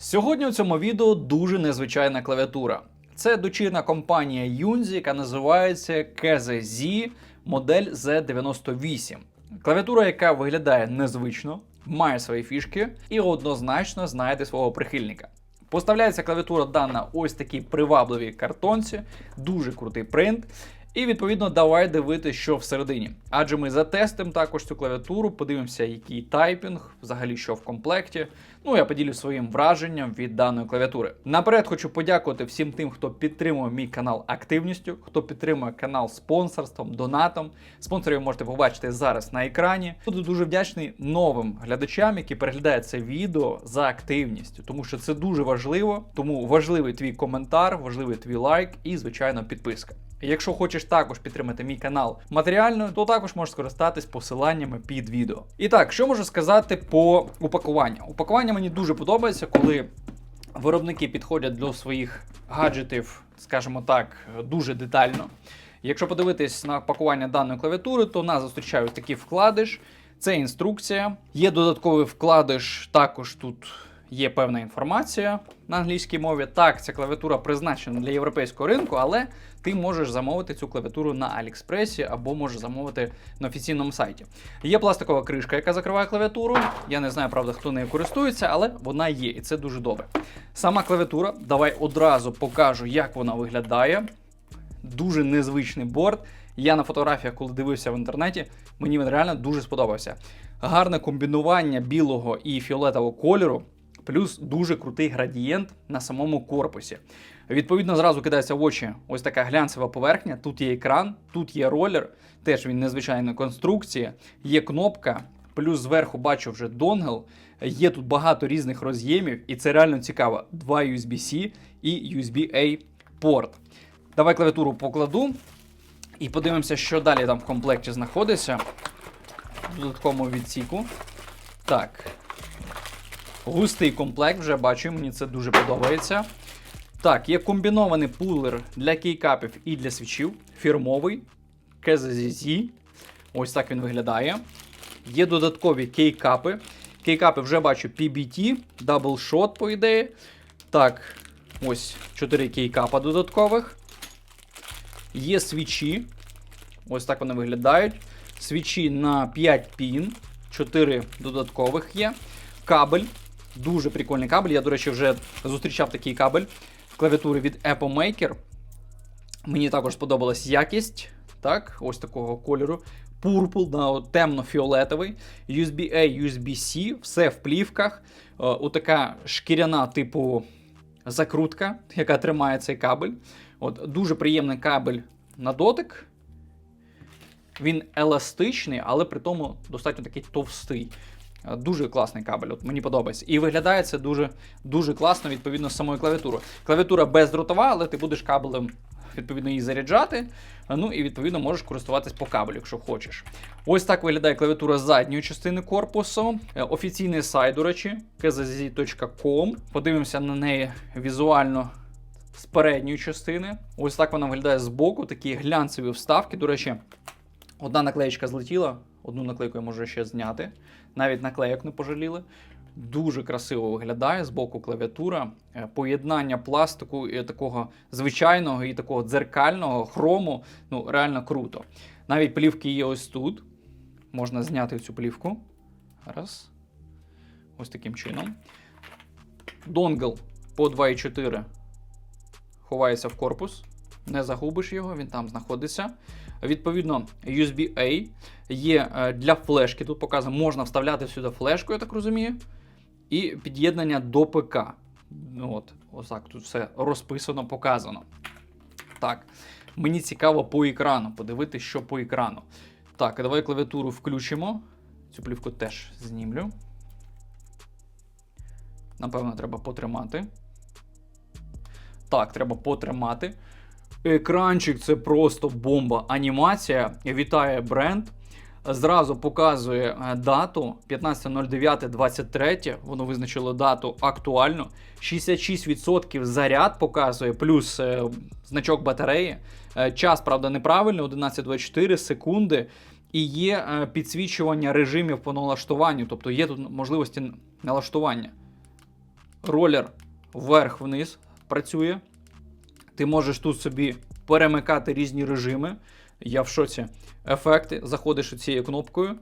Сьогодні у цьому відео дуже незвичайна клавіатура. Це дочірна компанія Yunzi, яка називається KZZ модель Z98. Клавіатура, яка виглядає незвично, має свої фішки і однозначно знайде свого прихильника. Поставляється клавіатура дана ось такій привабливій картонці, дуже крутий принт. І відповідно давай дивитися, що всередині. Адже ми затестимо також цю клавіатуру, подивимося, який тайпінг, взагалі що в комплекті. Ну я поділю своїм враженням від даної клавіатури. Наперед хочу подякувати всім тим, хто підтримує мій канал активністю, хто підтримує канал спонсорством, донатом. Спонсорів можете побачити зараз на екрані. Буду дуже вдячний новим глядачам, які переглядають це відео за активністю, тому що це дуже важливо. Тому важливий твій коментар, важливий твій лайк і, звичайно, підписка. Якщо хочеш також підтримати мій канал матеріально, то також можеш скористатись посиланнями під відео. І так, що можу сказати по упакуванню? Упакування мені дуже подобається, коли виробники підходять до своїх гаджетів, скажімо так, дуже детально. Якщо подивитись на пакування даної клавіатури, то нас зустрічає ось такий вкладиш. Це інструкція. Є додатковий вкладиш, також тут є певна інформація на англійській мові. Так, ця клавіатура призначена для європейського ринку, але ти можеш замовити цю клавіатуру на Аліекспресі або можеш замовити на офіційному сайті. Є пластикова кришка, яка закриває клавіатуру. Я не знаю, правда, хто нею користується, але вона є, і це дуже добре. Сама клавіатура, давай одразу покажу, як вона виглядає. Дуже незвичний борт. Я на фотографіях, коли дивився в інтернеті, мені він реально дуже сподобався. Гарне комбінування білого і фіолетового кольору, плюс дуже крутий градієнт на самому корпусі. Відповідно, зразу кидається в очі ось така глянцева поверхня. Тут є екран, тут є ролер, теж він незвичайної конструкції, є кнопка, плюс зверху бачу вже донгл. Є тут багато різних роз'ємів, і це реально цікаво. Два USB-C і USB-A порт. Давай клавіатуру покладу і подивимося, що далі там в комплекті знаходиться. В додатковому відсіку. Так. Густий комплект, вже бачу, мені це дуже подобається. Так, є комбінований пулер для кейкапів і для свічів. Фірмовий. KZZ. Ось так він виглядає. Є додаткові кейкапи. Кейкапи вже бачу PBT, даблшот, по ідеї. Так, ось 4 кейкапа додаткових. Є свічі. Ось так вони виглядають. Свічі на 5 пін, 4 додаткових є. Кабель. Дуже прикольний кабель. Я, до речі, вже зустрічав такий кабель в клавіатурі від Apple Maker. Мені також сподобалась якість. Так, ось такого кольору. Purple, да, темно-фіолетовий, USB-A, USB-C, все в плівках. Е, Отака шкіряна, типу, закрутка, яка тримає цей кабель. От, Дуже приємний кабель на дотик. Він еластичний, але при тому достатньо такий товстий. Е, Дуже класний кабель, от мені подобається. І виглядає це дуже, дуже класно відповідно з самою клавіатурою. Клавіатура бездротова, але ти будеш кабелем відповідно її заряджати. е, Ну і відповідно можеш користуватись по кабелю, якщо хочеш. Ось так виглядає клавіатура задньої частини корпусу. Е, Офіційний сайт, до речі, kzz.com. Подивимося на неї візуально з передньої частини. Ось так вона виглядає з боку, такі глянцеві вставки. До речі, одна наклеєчка злетіла, одну наклейку я можу ще зняти. Навіть наклейок не пожаліли. Дуже красиво виглядає з боку клавіатура. Е, Поєднання пластику і такого звичайного і такого дзеркального хрому. Ну, реально круто. Навіть плівки є ось тут. Можна зняти цю плівку. Раз. Ось таким чином. Донгл по 2,4 ховається в корпус. Не загубиш його, він там знаходиться. Відповідно, USB-A є е, для флешки. Тут показано, можна вставляти сюди флешку, я так розумію. І під'єднання до ПК. От, ось так, тут все розписано, показано. Так, мені цікаво по екрану, подивитися, що по екрану. Так, давай клавіатуру включимо. Цю плівку теж знімлю. Напевно, треба потримати. Так, треба потримати. Екранчик це просто бомба. Анімація вітає бренд. Зразу показує е, дату 15.09.23. Воно визначило дату актуальну. 66% заряд показує, плюс е, значок батареї. Е, час, правда, неправильний, 11.24 секунди. І є е, підсвічування режимів по налаштуванню, тобто є тут можливості налаштування. ролер вверх-вниз працює. Ти можеш тут собі перемикати різні режими. Я в шоці. Ефекти. Заходиш цією кнопкою,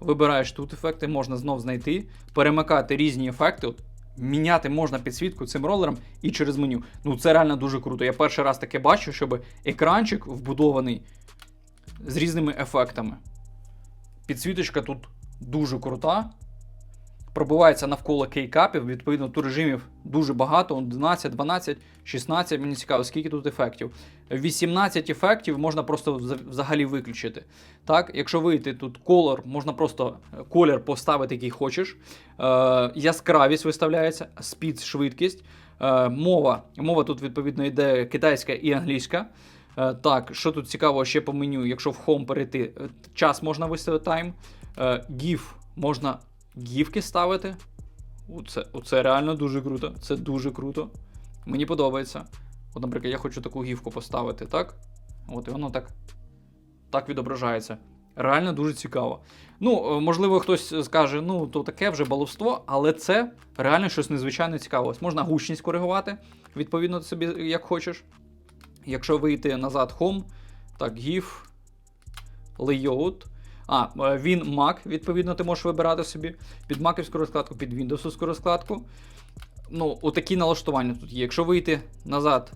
вибираєш тут ефекти, можна знов знайти, перемикати різні ефекти. От, міняти можна підсвітку цим ролером і через меню. Ну це реально дуже круто. Я перший раз таке бачу, щоб екранчик вбудований з різними ефектами. Підсвіточка тут дуже крута. Пробивається навколо кейкапів, відповідно, тут режимів дуже багато: 11, 12, 16. Мені цікаво, скільки тут ефектів. 18 ефектів можна просто взагалі виключити. Так, якщо вийти тут колор, можна просто е, колір поставити, який хочеш. Е, яскравість виставляється, спід, швидкість. Е, мова. Мова тут, відповідно, йде китайська і англійська. Е, так, що тут цікаво ще по меню, якщо в Home перейти, е, час можна виставити тайм. Е, GIF можна гівки ставити. Оце, оце реально дуже круто. Це дуже круто. Мені подобається. От, наприклад, я хочу таку гівку поставити, так? От, і воно так, так відображається. Реально дуже цікаво. Ну, е, можливо, хтось скаже, ну, то таке вже баловство, але це реально щось незвичайно цікаве. Можна гучність коригувати, відповідно собі, як хочеш. Якщо вийти назад Home, так, GIF, Layout. А, е, він Mac, відповідно, ти можеш вибирати собі під маківську розкладку, під Windows розкладку. Ну, отакі налаштування тут є. Якщо вийти назад,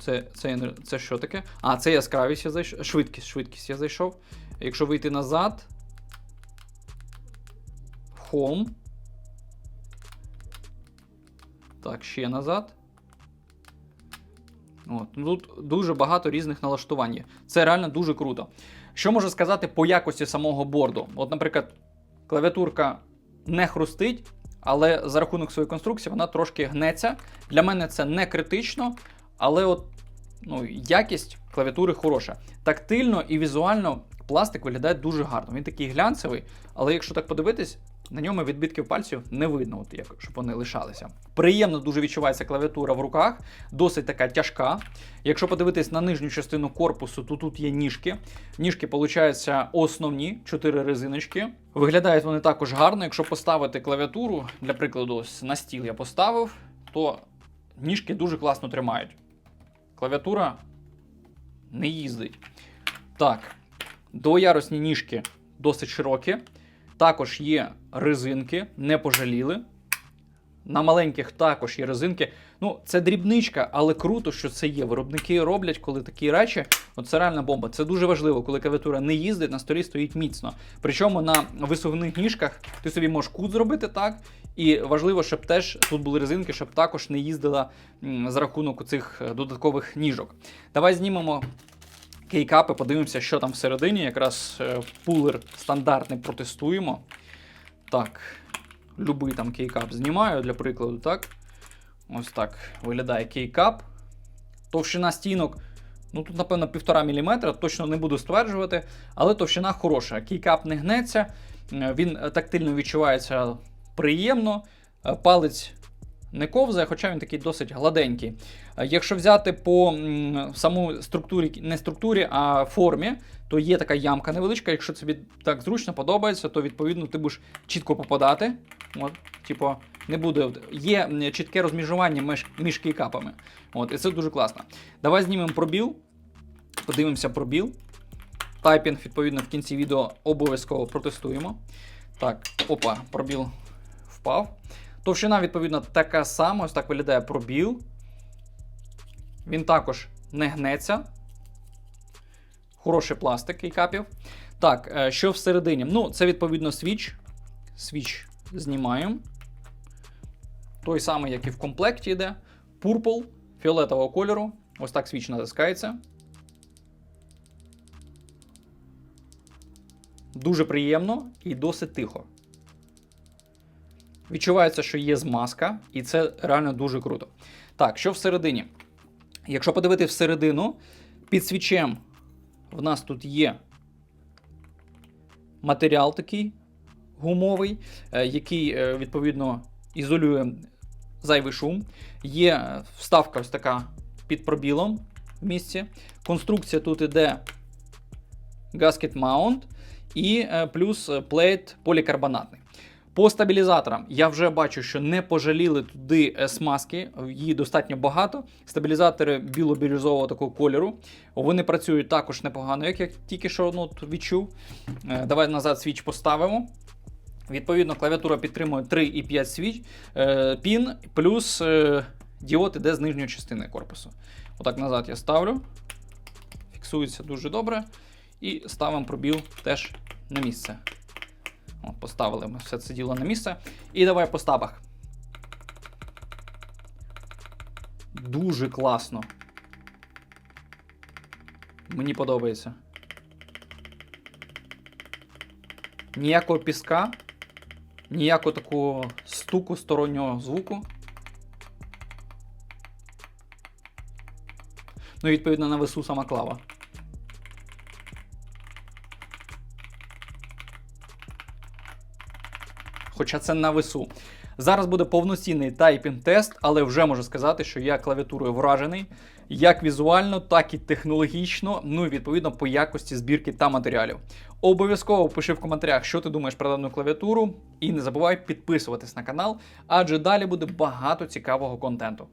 це, це, це що таке? А, це яскравість я зайшов. Швидкість, швидкість я зайшов. Якщо вийти назад. Home. Так, ще назад. От, тут дуже багато різних налаштувань. Це реально дуже круто. Що можу сказати по якості самого борду? От, наприклад, клавіатурка не хрустить, але за рахунок своєї конструкції вона трошки гнеться. Для мене це не критично, але от, ну, якість клавіатури хороша. Тактильно і візуально пластик виглядає дуже гарно. Він такий глянцевий, але якщо так подивитись, на ньому відбитків пальців не видно, от як, щоб вони лишалися. Приємно дуже відчувається клавіатура в руках, досить така тяжка. Якщо подивитись на нижню частину корпусу, то тут є ніжки. Ніжки, виходять, основні, чотири резиночки. Виглядають вони також гарно. Якщо поставити клавіатуру, для прикладу, ось на стіл я поставив, то ніжки дуже класно тримають. Клавіатура не їздить. Так, двоярусні ніжки досить широкі. Також є резинки, не пожаліли. На маленьких також є резинки. Ну, це дрібничка, але круто, що це є. Виробники роблять, коли такі речі. От це реальна бомба. Це дуже важливо, коли клавіатура не їздить, на столі стоїть міцно. Причому на висувних ніжках ти собі можеш кут зробити так. І важливо, щоб теж тут були резинки, щоб також не їздила за рахунок цих додаткових ніжок. Давай знімемо кейкапи, подивимося, що там всередині. Якраз е, пулер стандартний протестуємо. Так, любий там кейкап знімаю для прикладу, так? Ось так виглядає кейкап. Товщина стінок, ну тут, напевно, 1,5 мм, точно не буду стверджувати, але товщина хороша. Кейкап не гнеться, е, він е, тактильно відчувається приємно, палець не ковзає, хоча він такий досить гладенький. Е, Якщо взяти по саму структурі, не структурі, а формі, то є така ямка невеличка. Якщо тобі так зручно подобається, то відповідно ти будеш чітко попадати. От, типу, не буде. Є чітке розміжування між, між кейкапами. От, і це дуже класно. Давай знімемо пробіл. Подивимося пробіл. Тайпінг, відповідно, в кінці відео обов'язково протестуємо. Так, опа, пробіл впав. Товщина, відповідно, така сама. Ось так виглядає пробіл. Він також не гнеться. Хороший пластик кейкапів. Так, е, що всередині? Ну, це відповідно свіч. Свіч знімаємо. Той самий, як і в комплекті йде. Purple фіолетового кольору. Ось так свіч натискається. Дуже приємно і досить тихо. Відчувається, що є змазка, і це реально дуже круто. Так, що всередині? Якщо подивитися всередину, під свічем в нас тут є матеріал такий гумовий, е, який е, відповідно ізолює зайвий шум. Є вставка ось така під пробілом в місці. Конструкція тут іде gasket mount і е, плюс плейт полікарбонатний. По стабілізаторам я вже бачу, що не пожаліли туди е, смазки, її достатньо багато. Стабілізатори біло-бірюзового такого кольору. Вони працюють також непогано, як я тільки що ну, відчув. Е, Давай назад свіч поставимо. Відповідно, клавіатура підтримує 3,5 свіч, е, пін, плюс діод іде з нижньої частини корпусу. Отак назад я ставлю. Фіксується дуже добре. І ставимо пробіл теж на місце. От, поставили ми все це діло на місце. І давай по стабах. Дуже класно. Мені подобається. Ніякого піска, ніякого такого стуку стороннього звуку. Ну, відповідно на весу сама клава. Хоча це на весу. Зараз буде повноцінний тайпінг-тест, але вже можу сказати, що я клавіатурою вражений як візуально, так і технологічно, ну і відповідно по якості збірки та матеріалів. Обов'язково пиши в коментарях, що ти думаєш про дану клавіатуру, і не забувай підписуватись на канал, адже далі буде багато цікавого контенту.